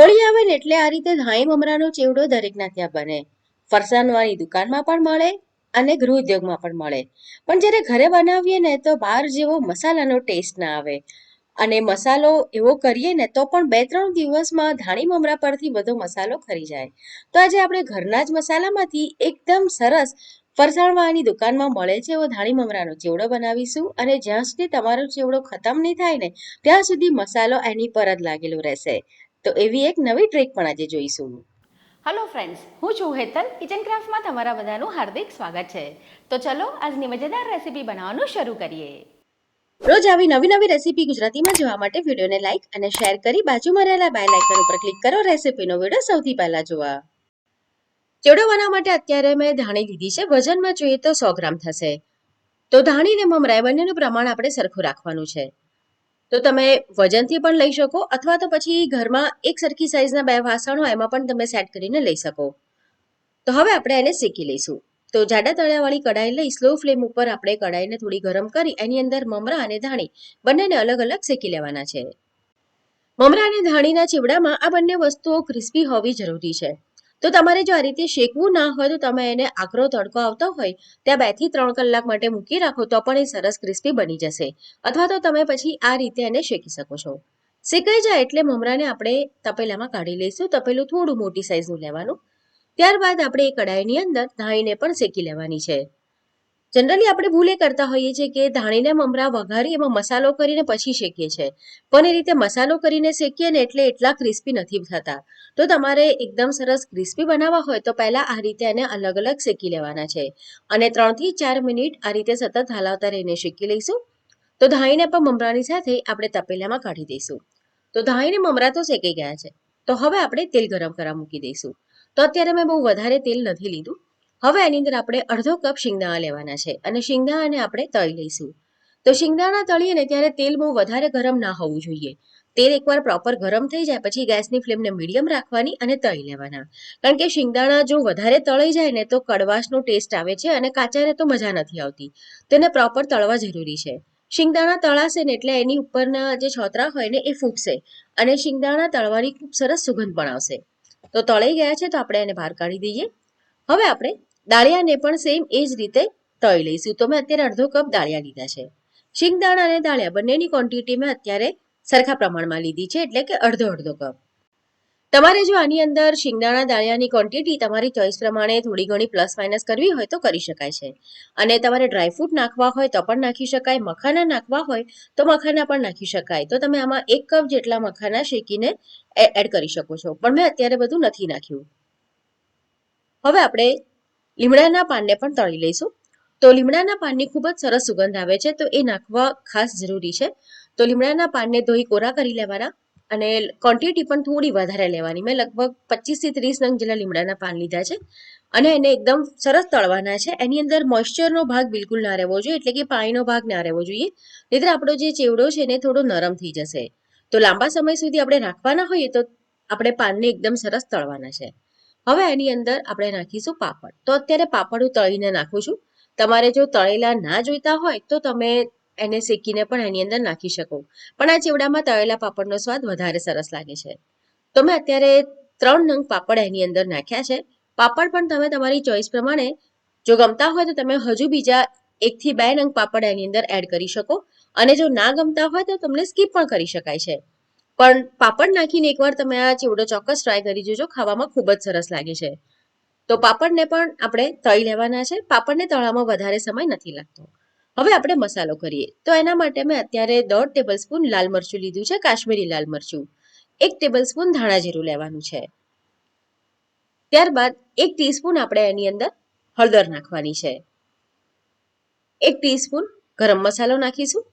હોળી આવે ને એટલે આ રીતે ધાઈ મમરાનો ચેવડો દરેકના ત્યાં બને. ફરસાણવાળી દુકાનમાં પણ મળે અને ગૃહ ઉદ્યોગમાં પણ મળે. પણ જ્યારે ઘરે બનાવીએ ને તો બહાર જેવો મસાલાનો ટેસ્ટ ના આવે. અને મસાલો એવો કરીએ ને તો પણ બે ત્રણ દિવસમાં ધાણી મમરા પરથી બધો મસાલો ખરી જાય. તો આજે આપણે ઘરના જ મસાલામાંથી એકદમ સરસ ફરસાણવાળાની દુકાનમાં મળે છે એવો ધાણી મમરાનો ચેવડો બનાવીશું અને જ્યાં સુધી તમારો ચેવડો ખતમ નહીં થાય ને, ત્યાં સુધી મસાલો એની પર જ લાગેલો રહેશે. તો એવી એક નવી ટ્રીક પણ આજે જોઈશું હલો ફ્રેન્ડ્સ હું છું હેતલ. કિચન ક્રાફ્ટમાં તમારા બધાનું હાર્દિક સ્વાગત છે. તો ચલો આજની મજેદાર રેસીપી બનાવવાનું શરૂ કરીએ. રોજ આવી નવી નવી રેસીપી ગુજરાતીમાં જોવા માટે વિડીયોને લાઈક અને શેર કરી બાજુમાં રહેલા બેલ આઇકન ઉપર ક્લિક કરો રેસીપીનો વીડિયો સૌથી પહેલા જોવા. ચેવડો બનાવવા માટે અત્યારે મેં ધાણી લીધી છે. વજનમાં જોઈએ તો સો ગ્રામ થશે. તો ધાણી ને મમરાય બંનેનું પ્રમાણ આપણે સરખું રાખવાનું છે. તો તમે વજનથી પણ લઈ શકો અથવા તો પછી ઘરમાં એક સરખી સાઈઝના બે વાસણ એમાં પણ તમે સેટ કરીને લઈ શકો. તો હવે આપણે એને શેકી લઈશું. તો જાડા તળિયાવાળી કઢાઈ લઈ સ્લો ફ્લેમ ઉપર આપણે કઢાઈને થોડી ગરમ કરી એની અંદર મમરા અને ધાણી બંનેને અલગ અલગ શેકી લેવાના છે. મમરા અને ધાણીના ચીવડામાં આ બંને વસ્તુઓ ક્રિસ્પી હોવી જરૂરી છે. તો તમારે જો આ રીતે શેકવું ના હોય તો તમે એને આકરો તડકો આવતો હોય, ત્યાં બેથી ત્રણ કલાક માટે મૂકી રાખો તો પણ એ સરસ ક્રિસ્પી બની જશે. અથવા તો તમે પછી આ રીતે એને શેકી શકો છો. શેકાઈ જાય એટલે મમરાને આપણે તપેલામાં કાઢી લઈશું. તપેલું થોડું મોટી સાઈઝનું લેવાનું. ત્યારબાદ આપણે એ કડાઈની અંદર ધાણીને પણ શેકી લેવાની છે. જનરલી આપણે ભૂલે કરતા હોઈએ છીએ કે ધાણીને મમરા વઘારી એમાં મસાલો કરીને પછી શેકીએ છીએ પણ એ રીતે મસાલો કરીને શેકીએ ને એટલે એટલા ક્રિસ્પી નથી થતા. તો તમારે એકદમ સરસ ક્રિસ્પી બનાવવા હોય તો પહેલા આ રીતે એને અલગ અલગ શેકી લેવાના છે. અને ત્રણથી ચાર મિનિટ આ રીતે સતત હલાવતા રહીને શેકી લઈશું. તો ધાઈને પણ મમરાની સાથે આપણે તપેલામાં કાઢી દઈશું. તો ધાઈને મમરા તો શેકાઈ ગયા છે. તો હવે આપણે તેલ ગરમ કરવા મૂકી દઈશું. તો અત્યારે મેં બહુ વધારે તેલ નથી લીધું. હવે એની અંદર આપણે અડધો કપ શિંગદાણા લેવાના છે અને શિંગદાણાને આપણે તળી લઈશું. તો શિંગદાણા તળીએ ને ત્યારે તેલ બહુ વધારે ગરમ ના હોવું જોઈએ. તેલ એકવાર પ્રોપર ગરમ થઈ જાય પછી ગેસની ફ્લેમને મીડિયમ રાખવાની અને તળી લેવાના. કારણ કે શિંગદાણા જો વધારે તળાઈ જાય ને તો કડવાશનો ટેસ્ટ આવે છે અને કાચાને તો મજા નથી આવતી. તેને પ્રોપર તળવા જરૂરી છે. શિંગદાણા તળાશે ને એટલે એની ઉપરના જે છોતરા હોય ને એ ફૂટશે અને શિંગદાણા તળવાની ખૂબ સરસ સુગંધ પણ આવશે. તો તળાઈ ગયા છે તો આપણે એને બહાર કાઢી દઈએ. હવે આપણે દાળિયાને પણ સેમ એ જ રીતે તળી લઈશું. તો મેં અત્યારે અડધો કપ દાળિયા લીધા છે. શિંગદાણા અને દાળિયા બંનેની ક્વોન્ટિટી મેં અત્યારે સરખા પ્રમાણમાં લીધી છે, એટલે કે અડધો અડધો કપ તમારે જો આની અંદર શિંગદાણા દાળિયાની ક્વોન્ટિટી તમારી ચોઈસ પ્રમાણે થોડી ઘણી પ્લસ માઇનસ કરવી હોય તો કરી શકાય છે. અને તમારે ડ્રાયફ્રૂટ નાખવા હોય તો પણ નાખી શકાય, મખાના નાખવા હોય તો મખાના પણ નાખી શકાય. તો તમે આમાં એક કપ જેટલા મખાના શેકીને એડ કરી શકો છો. પણ મેં અત્યારે બધું નથી નાખ્યું. હવે આપણે લીમડાના પાનને પણ તળી લઈશું. તો લીમડાના પાનની ખૂબ જ સરસ સુગંધ આવે છે, તો એ નાખવા ખાસ જરૂરી છે. તો લીમડાના પાનને ધોઈ કોરા કરી લેવાના અને ક્વોન્ટિટી પણ થોડી વધારે લેવાની. મેં લગભગ પચીસથી ત્રીસ નંગ જેટલા લીમડાના પાન લીધા છે અને એને એકદમ સરસ તળવાના છે. એની અંદર મોઇશ્ચરનો ભાગ બિલકુલ ના રહેવો જોઈએ, એટલે કે પાણીનો ભાગ ના રહેવો જોઈએ. નહીતર આપણો જે ચેવડો છે એને થોડો નરમ થઈ જશે. તો લાંબા સમય સુધી આપણે રાખવાના હોઈએ તો આપણે પાનને એકદમ સરસ તળવાના છે. હવે એની અંદર આપણે નાખીશું પાપડ. તો અત્યારે પાપડ હું તળીને નાખું છું. તમારે જો તળેલા ના જોઈતા હોય તો તમે એને શેકીને પણ એની અંદર નાખી શકો. પણ આ ચેવડામાં તળેલા પાપડનો સ્વાદ વધારે સરસ લાગે છે. તો મેં અત્યારે ત્રણ નંગ પાપડ એની અંદર નાખ્યા છે. પાપડ પણ તમે તમારી ચોઈસ પ્રમાણે જો ગમતા હોય તો તમે હજુ બીજા એકથી બે નંગ પાપડ એની અંદર એડ કરી શકો. અને જો ના ગમતા હોય તો તમને સ્કીપ પણ કરી શકાય છે. પણ પાપડ નાખીને એકવાર તમે આ ચેવડો ચોક્કસ ટ્રાય કરી જોજો, ખાવામાં ખૂબ જ સરસ લાગે છે. તો પાપડને પણ આપણે તળી લેવાના છે. પાપડને તળવામાં વધારે સમય નથી લાગતો. હવે આપણે મસાલો કરીએ. તો એના માટે મેં અત્યારે દોઢ ટેબલ સ્પૂન લાલ મરચું લીધું છે, કાશ્મીરી લાલ મરચું. એક ટેબલ સ્પૂન ધાણા જીરું લેવાનું છે. ત્યારબાદ એક ટીસ્પૂન આપણે એની અંદર હળદર નાખવાની છે. એક ટીસ્પૂન ગરમ મસાલો નાખીશું.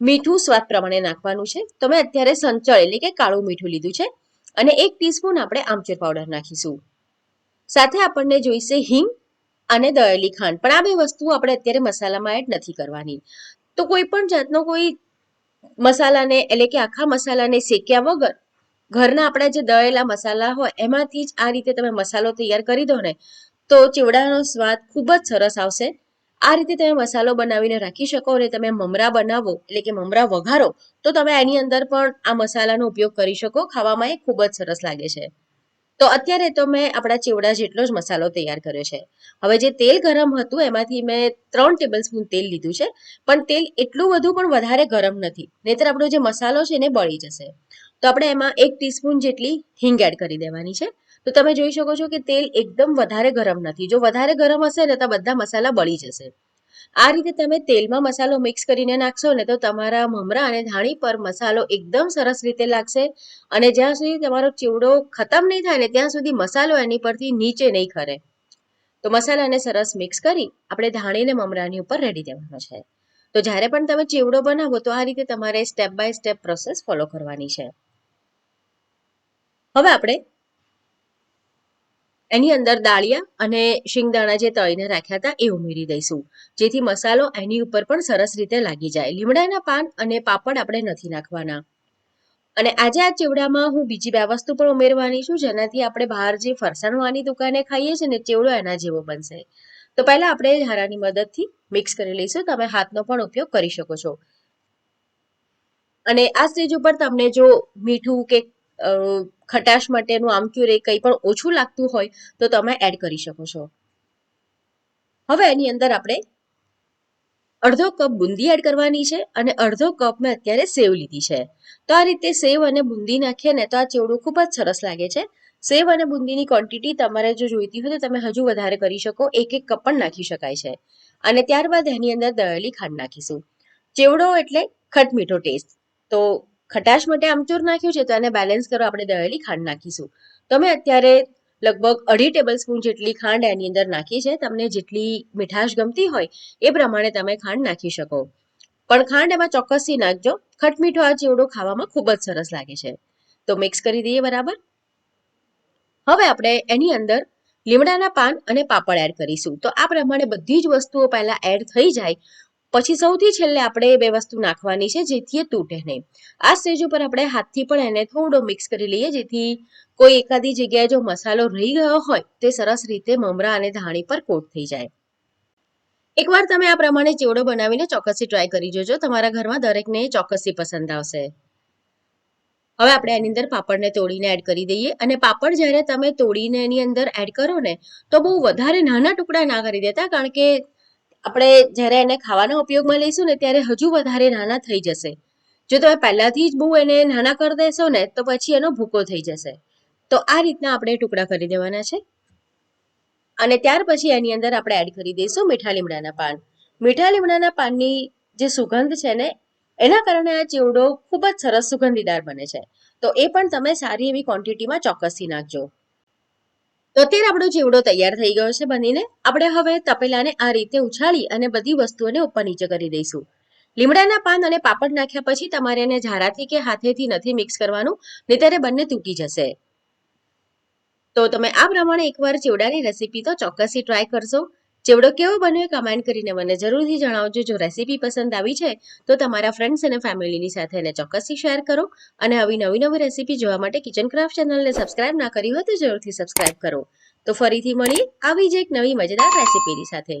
મીઠું સ્વાદ પ્રમાણે નાખવાનું છે. તો મેં અત્યારે સંચળ એટલે કે કાળું મીઠું લીધું છે અને એક ટીસ્પૂન આપણે આમચૂર પાવડર નાખીશું. સાથે આપણને જોઈશે હિંગ અને દળેલી ખાંડ. પણ આ બે વસ્તુ આપણે અત્યારે મસાલામાં એડ નથી કરવાની. તો કોઈ પણ જાતનો કોઈ મસાલાને એટલે કે આખા મસાલાને શેક્યા વગર ઘરના આપણા જે દળેલા મસાલા હોય એમાંથી જ આ રીતે તમે મસાલો તૈયાર કરી દો ને, તો ચીવડાનો સ્વાદ ખૂબ જ સરસ આવશે. આ રીતે તમે મસાલો બનાવીને રાખી શકો અને તમે મમરા બનાવો, એટલે કે મમરા વઘારો, તો તમે એની અંદર પણ આ મસાલાનો ઉપયોગ કરી શકો. ખાવામાં એ ખૂબ જ સરસ લાગે છે. તો અત્યારે તો મેં આપણા ચેવડા જેટલો જ મસાલો તૈયાર કર્યો છે. હવે જે તેલ ગરમ હતું, એમાંથી મેં ત્રણ ટેબલ સ્પૂન તેલ લીધું છે, પણ તેલ એટલું બધું પણ વધારે ગરમ નથી, નહીતર આપણો જે મસાલો છે એને બળી જશે. તો આપણે એમાં એક ટીસ્પૂન જેટલી હિંગ એડ કરી દેવાની છે. તો તમે જોઈ શકો છો કે તેલ એકદમ વધારે ગરમ નથી. જો વધારે ગરમ હશે ને તો બધા મસાલા બળી જશે. આ રીતે તમે તેલમાં મસાલો મિક્સ કરીને નાખશો ને તો તમારા મમરા અને ધાણી પર મસાલો એકદમ સરસ રીતે લાગશે અને જ્યાં સુધી તમારો ચીવડો ખતમ નહીં થાય ને ત્યાં સુધી મસાલો એની પરથી નીચે નહીં ખરે. તો મસાલાને સરસ મિક્સ કરી આપણે ધાણીને મમરાની ઉપર રેડી દેવાનો છે. તો જ્યારે પણ તમે ચેવડો બનાવો તો આ રીતે તમારે step by step process follow કરવાની છે. હવે આપણે એની અંદર દાળિયા અને શિંગદાણા જે તળીને રાખ્યા હતા એ ઉમેરી દઈશું. જેથી મસાલો એની ઉપર પણ સરસ રીતે લાગી જાય. લીમડાના પાન અને પાપડ આપણે નથી નાખવાના. અને આજે આ ચેવડામાં હું બીજી બે વસ્તુ પણ ઉમેરવાની છું, જેનાથી આપણે બહાર જે ફરસાણવાની દુકાને ખાઈએ છીએ ને ચેવડો એના જેવો બનશે. તો પહેલા આપણે હારાની મદદથી મિક્સ કરી લઈશું. તમે હાથનો પણ ઉપયોગ કરી શકો છો. અને આ સ્ટેજ ઉપર તમને જો મીઠું કે ખટાશ માટેનું આમક્યુર એ કંઈ પણ ઓછું લાગતું હોય, તો તમે એડ કરી શકો છો. હવે એની અંદર આપણે અડધો કપ બુંદી એડ કરવાની છે અને અડધો કપ મેં અત્યારે સેવ લીધી છે. તો આ રીતે સેવ અને બુંદી નાખીએ ને તો આ ચેવડું ખૂબ જ સરસ લાગે છે. સેવ અને બુંદીની ક્વોન્ટિટી તમારે જો જોઈતી હોય તો તમે હજુ વધારે કરી શકો, એક એક કપ પણ નાખી શકાય છે. અને ત્યારબાદ એની અંદર દળેલી ખાંડ નાખીશું. ચેવડો એટલે ખટમીઠો ટેસ્ટ તો ખટાશ માટે આમચૂર નાખ્યું છે તો એને બેલેન્સ કરો, આપણે દળેલી ખાંડ નાખીશું. તમે અત્યારે લગભગ અઢી ટેબલ સ્પૂન જેટલી ખાંડ એની અંદર નાખી છે. તમને જેટલી મીઠાશ ગમતી હોય એ પ્રમાણે તમે ખાંડ નાખી શકો. પણ ખાંડ એમાં ચોક્કસથી નાખજો. ખટમીઠો આ ચેવડો ખાવામાં ખૂબ જ સરસ લાગે છે. તો મિક્સ કરી દઈએ બરાબર? હવે આપણે એની અંદર લીમડાના પાન અને પાપડ એડ કરીશું. તો આ પ્રમાણે બધી જ વસ્તુઓ પહેલા એડ થઈ જાય. પછી સૌથી છેલ્લે આપણે બે વસ્તુ નાખવાની છે, જેથી એ તૂટે નહીં. આ સ્ટેજ ઉપર આપણે હાથથી પણ એને થોડો મિક્સ કરી લઈએ, જેથી કોઈ એકાદી જગ્યાએ જો મસાલો રહી ગયો હોય, તે સરસ રીતે મમરા અને ધાણી પર કોટ થઈ જાય. એકવાર તમે આ પ્રમાણે ચેવડો બનાવીને ચોક્કસથી ટ્રાય કરી જોજો, તમારા ઘરમાં દરેકને ચોક્કસથી પસંદ આવશે. હવે આપણે એની અંદર પાપડને તોડીને એડ કરી દઈએ, અને પાપડ જ્યારે તમે તોડીને એની અંદર એડ કરો ને, તો બહુ વધારે નાના ટુકડા ના કરી દેતા, કારણ કે આપણે જ્યારે એને ખાવાના ઉપયોગમાં લઈશું ને, ત્યારે હજુ વધારે નાના થઈ જશે. જો તમે પહેલાથી જ બહુ એને નાના કરી દેશો ને, તો પછી એનો ભૂકો થઈ જશે. તો આ રીતના આપણે ટુકડા કરી દેવાના છે. અને ત્યાર પછી એની અંદર આપણે એડ કરી દઈશું મીઠા લીમડાના પાન. મીઠા લીમડાના પાનની જે સુગંધ છે ને, એના કારણે આ ચેવડો ખૂબ જ સરસ સુગંધીદાર બને છે. તો એ પણ તમે સારી એવી ક્વોન્ટિટીમાં ચોક્કસથી નાખજો. તો અત્યારે આપણો ચીવડો તૈયાર થઈ ગયો છે બનીને. આપણે હવે તપેલાને આ રીતે ઉછાળી અને બધી વસ્તુઓને ઉપર નીચે કરી દઈશું. લીમડાના પાન અને પાપડ નાખ્યા પછી તમારે એને ઝારાથી કે હાથેથી નથી મિક્સ કરવાનું નિતરે બંને તૂટી જશે. તો તમે આ પ્રમાણે એકવાર ચીવડાની રેસીપી તો ચોક્કસથી ટ્રાય કરજો. ચેવડો કેવો બન્યો કમેન્ટ કરીને મને જરૂરથી જણાવજો. જો રેસીપી પસંદ આવી છે, તો તમારા ફ્રેન્ડ્સ અને ફેમિલીની સાથે એને ચોક્કસથી શેર કરો અને આવી નવી નવી રેસીપી જોવા માટે કિચન ક્રાફ્ટ ચેનલને સબસ્ક્રાઇબ ના કરી હોય તો જરૂરથી સબસ્ક્રાઇબ કરો. તો ફરીથી મળીએ આવી જ એક નવી મજેદાર રેસીપીની સાથે.